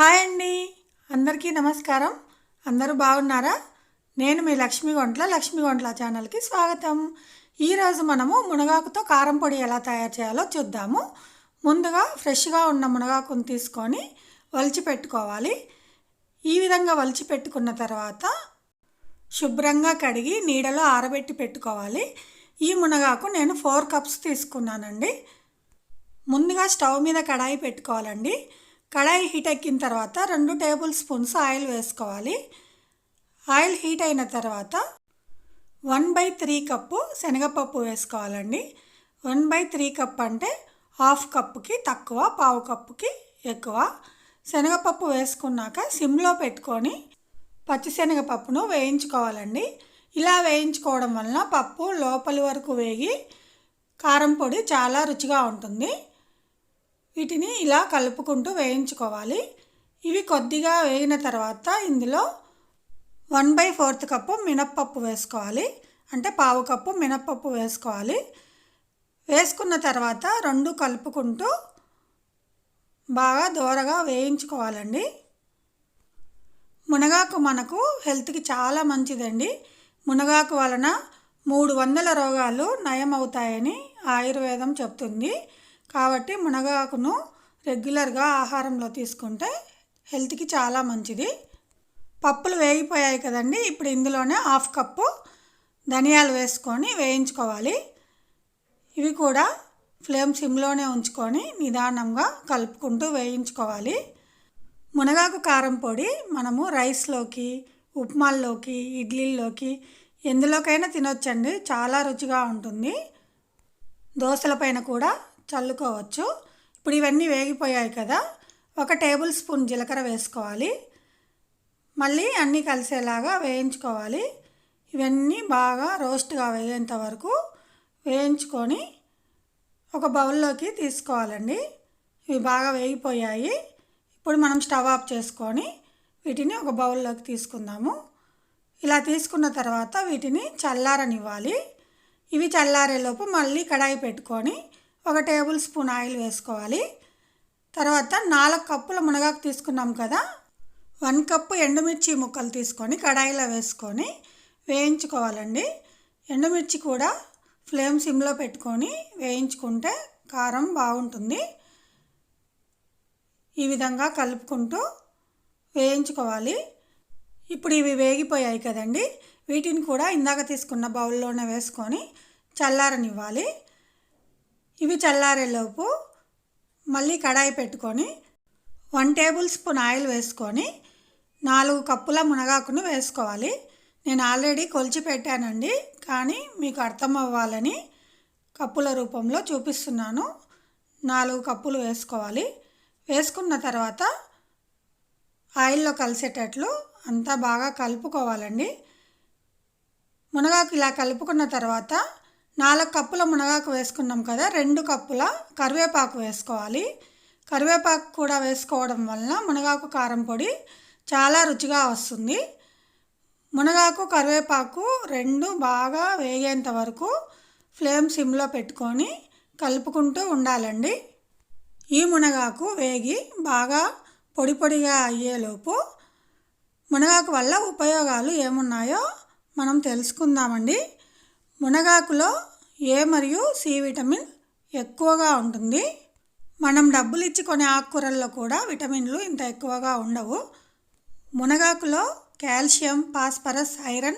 Hi అండి. అందరికీ నమస్కారం. అందరూ బాగున్నారా? నేను మీ లక్ష్మీ గొంట్ల లక్ష్మీ గొంట్ల ఛానల్కి స్వాగతం. ఈరోజు మనము మునగాకుతో కారం పొడి ఎలా తయారు చేయాలో చూద్దాము. ముందుగా ఫ్రెష్గా ఉన్న మునగాకును తీసుకొని వలిచి పెట్టుకోవాలి. ఈ విధంగా వలిచి పెట్టుకున్న తర్వాత శుభ్రంగా కడిగి నీడలో ఆరబెట్టి పెట్టుకోవాలి. ఈ మునగాకు నేను ఫోర్ కప్స్ తీసుకున్నానండి. ముందుగా స్టవ్ మీద కడాయి పెట్టుకోవాలండి. కడాయి హీట్ ఎక్కిన తర్వాత రెండు టేబుల్ స్పూన్స్ ఆయిల్ వేసుకోవాలి. ఆయిల్ హీట్ అయిన తర్వాత వన్ బై త్రీ కప్పు శనగపప్పు వేసుకోవాలండి. వన్ బై త్రీ కప్ అంటే హాఫ్ కప్పుకి తక్కువ పావు కప్పుకి ఎక్కువ. శనగపప్పు వేసుకున్నాక సిమ్లో పెట్టుకొని పచ్చిశనగపప్పును వేయించుకోవాలండి. ఇలా వేయించుకోవడం వలన పప్పు లోపలి వరకు వేగి కారం పొడి చాలా రుచిగా ఉంటుంది. వీటిని ఇలా కలుపుకుంటూ వేయించుకోవాలి. ఇవి కొద్దిగా వేగిన తర్వాత ఇందులో వన్ బై ఫోర్త్ కప్పు మినప్పప్పు వేసుకోవాలి. అంటే పావు కప్పు మినప్పప్పు వేసుకోవాలి. వేసుకున్న తర్వాత రెండు కలుపుకుంటూ బాగా దూరగా వేయించుకోవాలండి. మునగాకు మనకు హెల్త్కి చాలా మంచిదండి. మునగాకు వలన మూడు వందల రోగాలు నయం అవుతాయని ఆయుర్వేదం చెప్తుంది. కాబట్టి మునగాకును రెగ్యులర్గా ఆహారంలో తీసుకుంటే హెల్త్కి చాలా మంచిది. పప్పులు వేగిపోయాయి కదండి ఇప్పుడు ఇందులోనే హాఫ్ కప్పు ధనియాలు వేసుకొని వేయించుకోవాలి. ఇవి కూడా ఫ్లేమ్ సిమ్లోనే ఉంచుకొని నిదానంగా కలుపుకుంటూ వేయించుకోవాలి. మునగాకు కారం పొడి మనము రైస్లోకి ఉప్మాల్లోకి ఇడ్లీల్లోకి ఎందులోకైనా తినొచ్చండి చాలా రుచిగా ఉంటుంది. దోశల పైన కూడా చల్లుకోవచ్చు. ఇప్పుడు ఇవన్నీ వేగిపోయాయి కదా ఒక టేబుల్ స్పూన్ జీలకర్ర వేసుకోవాలి. మళ్ళీ అన్నీ కలిసేలాగా వేయించుకోవాలి. ఇవన్నీ బాగా రోస్ట్గా వేగేంత వరకు వేయించుకొని ఒక బౌల్లోకి తీసుకోవాలండి. ఇవి బాగా వేగిపోయాయి. ఇప్పుడు మనం స్టవ్ ఆఫ్ చేసుకొని వీటిని ఒక బౌల్లోకి తీసుకుందాము. ఇలా తీసుకున్న తర్వాత వీటిని చల్లారనివ్వాలి. ఇవి చల్లారేలోపు మళ్ళీ కడాయి పెట్టుకొని ఒక టేబుల్ స్పూన్ ఆయిల్ వేసుకోవాలి. తర్వాత నాలుగు కప్పుల మునగాకు తీసుకున్నాం కదా. వన్ కప్పు ఎండుమిర్చి ముక్కలు తీసుకొని కడాయిలో వేసుకొని వేయించుకోవాలండి. ఎండుమిర్చి కూడా ఫ్లేమ్ సిమ్లో పెట్టుకొని వేయించుకుంటే కారం బాగుంటుంది. ఈ విధంగా కలుపుకుంటూ వేయించుకోవాలి. ఇప్పుడు ఇవి వేగిపోయాయి కదండి. వీటిని కూడా ఇందాక తీసుకున్న బౌల్లోనే వేసుకొని చల్లారనివ్వాలి. ఇవి చల్లారేలోపు మళ్ళీ కడాయి పెట్టుకొని వన్ టేబుల్ స్పూన్ ఆయిల్ వేసుకొని నాలుగు కప్పుల మునగాకును వేసుకోవాలి. నేను ఆల్రెడీ కొలిచి పెట్టానండి కానీ మీకు అర్థం అవ్వాలని కప్పుల రూపంలో చూపిస్తున్నాను. నాలుగు కప్పులు వేసుకోవాలి. వేసుకున్న తర్వాత ఆయిల్లో కలిసేటట్లు అంతా బాగా కలుపుకోవాలండి. మునగాకు ఇలా కలుపుకున్న తర్వాత నాలుగు కప్పుల మునగాకు వేసుకున్నాం కదా రెండు కప్పుల కరివేపాకు వేసుకోవాలి. కరివేపాకు కూడా వేసుకోవడం వలన మునగాకు కారం పొడి చాలా రుచిగా వస్తుంది. మునగాకు కరివేపాకు రెండు బాగా వేగేంత వరకు ఫ్లేమ్ సిమ్లో పెట్టుకొని కలుపుకుంటూ ఉండాలండి. ఈ మునగాకు వేగి బాగా పొడి పొడిగా అయ్యేలోపు మునగాకు వల్ల ఉపయోగాలు ఏమున్నాయో మనం తెలుసుకుందామండి. మునగాకులో ఏ మరియు సి విటమిన్ ఎక్కువగా ఉంటుంది. మనం డబ్బులు ఇచ్చి కొనే ఆకుకూరల్లో కూడా విటమిన్లు ఇంత ఎక్కువగా ఉండవు. మునగాకులో కాల్షియం ఫాస్ఫరస్ ఐరన్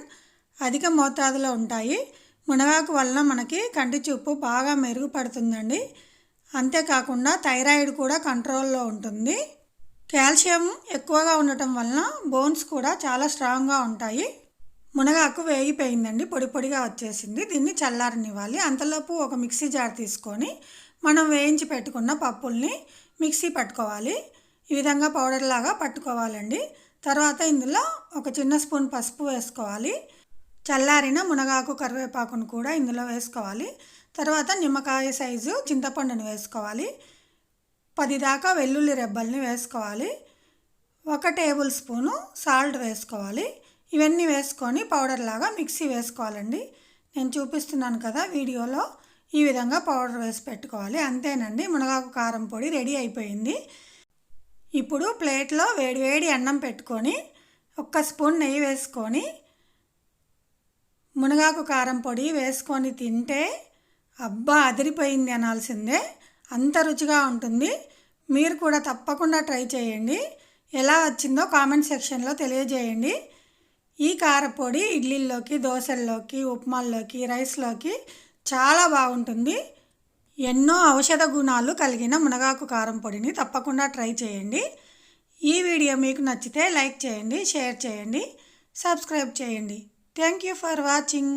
అధిక మోతాదులో ఉంటాయి. మునగాకు వలన మనకి కంటి చూపు బాగా మెరుగుపడుతుందండి. అంతేకాకుండా థైరాయిడ్ కూడా కంట్రోల్లో ఉంటుంది. కాల్షియం ఎక్కువగా ఉండటం వలన బోన్స్ కూడా చాలా స్ట్రాంగ్గా ఉంటాయి. మునగాకు వేగిపోయిందండి పొడి పొడిగా వచ్చేసింది. దీన్ని చల్లారనివ్వాలి. అంతలోపు ఒక మిక్సీ జార్ తీసుకొని మనం వేయించి పెట్టుకున్న పప్పుల్ని మిక్సీ పట్టుకోవాలి. ఈ విధంగా పౌడర్ లాగా పట్టుకోవాలండి. తర్వాత ఇందులో ఒక చిన్న స్పూన్ పసుపు వేసుకోవాలి. చల్లారిన మునగాకు కరివేపాకును కూడా ఇందులో వేసుకోవాలి. తర్వాత నిమ్మకాయ సైజు చింతపండుని వేసుకోవాలి. పది దాకా వెల్లుల్లి రెబ్బల్ని వేసుకోవాలి. ఒక టేబుల్ స్పూను సాల్ట్ వేసుకోవాలి. ఇవన్నీ వేసుకొని పౌడర్ లాగా మిక్సీ వేసుకోవాలండి. నేను చూపిస్తున్నాను కదా వీడియోలో ఈ విధంగా పౌడర్ వేసి పెట్టుకోవాలి. అంతేనండి మునగాకు కారం పొడి రెడీ అయిపోయింది. ఇప్పుడు ప్లేట్లో వేడివేడి అన్నం పెట్టుకొని ఒక్క స్పూన్ నెయ్యి వేసుకొని మునగాకు కారం పొడి వేసుకొని తింటే అబ్బా అదిరిపోయింది అనాల్సిందే. అంత రుచిగా ఉంటుంది. మీరు కూడా తప్పకుండా ట్రై చేయండి. ఎలా వచ్చిందో కామెంట్ సెక్షన్లో తెలియజేయండి. ఈ కారపొడి ఇడ్లీల్లోకి దోశల్లోకి ఉప్మాల్లోకి రైస్లోకి చాలా బాగుంటుంది. ఎన్నో ఔషధ గుణాలు కలిగిన మునగాకు కారం పొడిని తప్పకుండా ట్రై చేయండి. ఈ వీడియో మీకు నచ్చితే లైక్ చేయండి షేర్ చేయండి సబ్స్క్రైబ్ చేయండి. Thank you for watching.